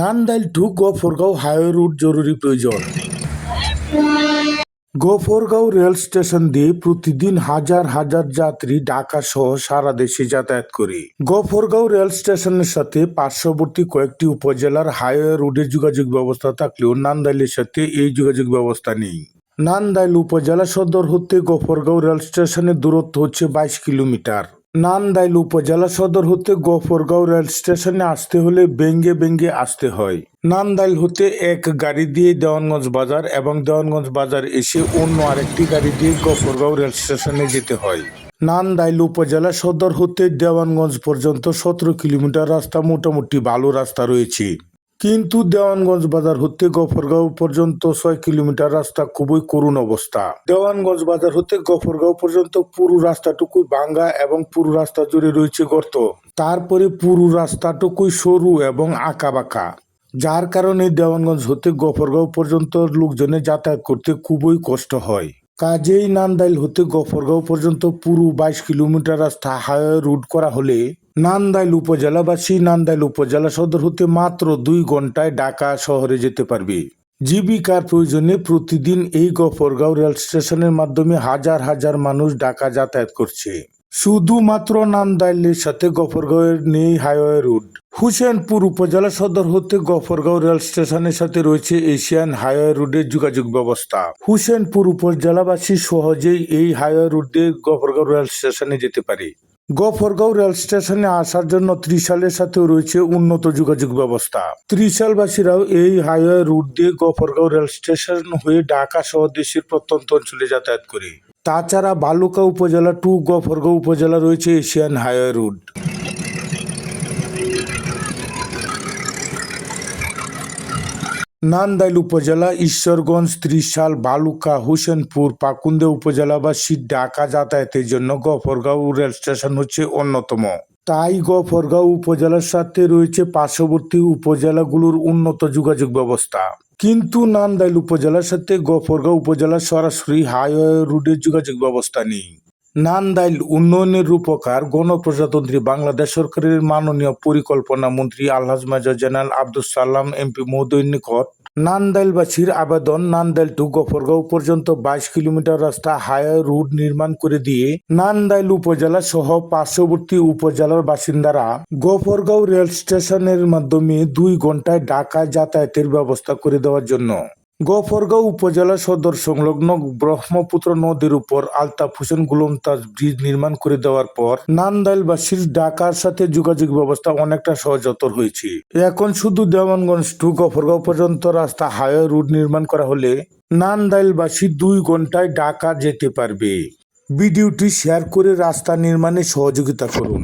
Nandail to Gafargaon highway route জরুরি প্রয়োজন। Gafargaon rail station দিয়ে প্রতিদিন হাজার হাজার যাত্রী ঢাকা সহ সারা দেশে যাতায়াত করে। গফরগাঁও রেল স্টেশনের সাথে পার্শ্ববর্তী কয়েকটি উপজেলার হাইওয়ে রুটের যোগাযোগ ব্যবস্থা থাকলেও নান্দাইলের সাথে এই যোগাযোগ ব্যবস্থা নেই। নান্দাইল উপজেলা সদর হতে গফরগাঁও রেল স্টেশনের দূরত্ব হচ্ছে বাইশ কিলোমিটার। নান্দাইল উপজেলা সদর হতে গফরগাঁও রেল স্টেশনে আসতে হলে বেঙ্গে বেঙ্গে আসতে হয়। নান্দাইল হতে এক গাড়ি দিয়ে দেওয়ানগঞ্জ বাজার এবং দেওয়ানগঞ্জ বাজার এসে অন্য আরেকটি গাড়ি দিয়ে গফরগাঁও রেল স্টেশনে যেতে হয়। নান্দাইল উপজেলা সদর হতে দেওয়ানগঞ্জ পর্যন্ত সতেরো কিলোমিটার রাস্তা, মোটামুটি ভালো রাস্তা রয়েছে। কিন্তু দেওয়ানগঞ্জ বাজার হতে গফরগাঁও পর্যন্ত ছয় কিলোমিটার রাস্তা খুবই করুণ অবস্থা। দেওয়ানগঞ্জ বাজার হতে গফরগাঁও পর্যন্ত পুরো রাস্তাটুকুই ভাঙ্গা এবং পুরো রাস্তা জুড়ে রয়েছে গর্ত। তারপরে পুরো রাস্তাটুকুই সরু এবং আঁকা বাঁকা যার কারণে দেওয়ানগঞ্জ হতে গফরগাঁও পর্যন্ত লোকজনে যাতায়াত করতে খুবই কষ্ট হয়। কাজেই নান্দাইল হতে গফরগাঁও পর্যন্ত পুরো বাইশ কিলোমিটার রাস্তা হাইওয়ে রুট করা হলে নান্দাইল উপজেলাবাসী নান্দাইল উপজেলা সদর হতে মাত্র দুই ঘন্টায় ঢাকা শহরে যেতে পারবে। জীবিকার প্রয়োজনে প্রতিদিন এই গফরগাঁও রেল স্টেশনের মাধ্যমে হাজার হাজার মানুষ ঢাকা যাতায়াত করছে। শুধুমাত্র নান্দাইলের সাথে গফরগাঁওয়ের নেই হাইওয়ে রুট। হুসেনপুর উপজেলা সদর হতে গফরগাঁও রেল স্টেশনের সাথে রয়েছে এশিয়ান হাইওয়ে রুটের যোগাযোগ ব্যবস্থা। হুসেনপুর উপজেলাবাসী সহজেই এই হাইওয়ে রুট গফরগাঁও রেল স্টেশনে যেতে পারে। গফরগাঁও রেল স্টেশনে আসার জন্য ত্রিশালের সাথেও রয়েছে উন্নত যোগাযোগ ব্যবস্থা। ত্রিশালবাসীরাও এই হাইওয়ে রুট দিয়ে গফরগাঁও রেল স্টেশন হয়ে ঢাকা সহ দেশের প্রত্যন্ত অঞ্চলে যাতায়াত করে। তাছাড়া বালুকা উপজেলা টু গফরগাঁও উপজেলা রয়েছে এশিয়ান হাইওয়ে রুট। নান্দাইল উপজেলা, ঈশ্বরগঞ্জ, ত্রিশাল, বালুকা, হোসেনপুর, পাকুন্দে উপজেলাবাসী ঢাকা যাতায়াতের জন্য গফরগাঁও রেল স্টেশন হচ্ছে অন্যতম। তাই গফরগাঁও উপজেলার সাথে রয়েছে পার্শ্ববর্তী উপজেলাগুলোর উন্নত যোগাযোগ ব্যবস্থা। কিন্তু নান্দাইল উপজেলার সাথে গফরগাঁও উপজেলার সরাসরি হাইওয়ে রুটের যোগাযোগ ব্যবস্থা নেই। নান্দাইল উন্নয়নের রূপকার গণপ্রজাতন্ত্রী বাংলাদেশ সরকারের মাননীয় পরিকল্পনা মন্ত্রী আলহাজ major general Abdul Salam, MP মহোদয়ের নিকট নান্দাইলবাসীর আবেদন নান্দাইল টু গফরগাঁও পর্যন্ত বাইশ কিলোমিটার রাস্তা হাইওয়ে রুট নির্মাণ করে দিয়ে নান্দাইল উপজেলা সহ পার্শ্ববর্তী উপজেলার বাসিন্দারা গফরগাঁও রেল স্টেশনের মাধ্যমে দুই ঘন্টায় ঢাকা যাতায়াতের ব্যবস্থা করে দেওয়ার জন্য। গফরগাঁও উপজেলা সদর সংলগ্ন ব্রহ্মপুত্র নদীর উপর আলতাফ হোসেন গুলমতাজ ব্রিজ নির্মাণ করে দেওয়ার পর নান্দাইলবাসীর ঢাকার সাথে যোগাযোগ ব্যবস্থা অনেকটা সহজতর হয়েছে। এখন শুধু দেওয়ানগঞ্জ টু গফরগাঁও পর্যন্ত রাস্তা হাইওয়ে রুট নির্মাণ করা হলে নান্দাইলবাসী দুই ঘন্টায় ঢাকা যেতে পারবে। ভিডিওটি শেয়ার করে রাস্তা নির্মাণে সহযোগিতা করুন।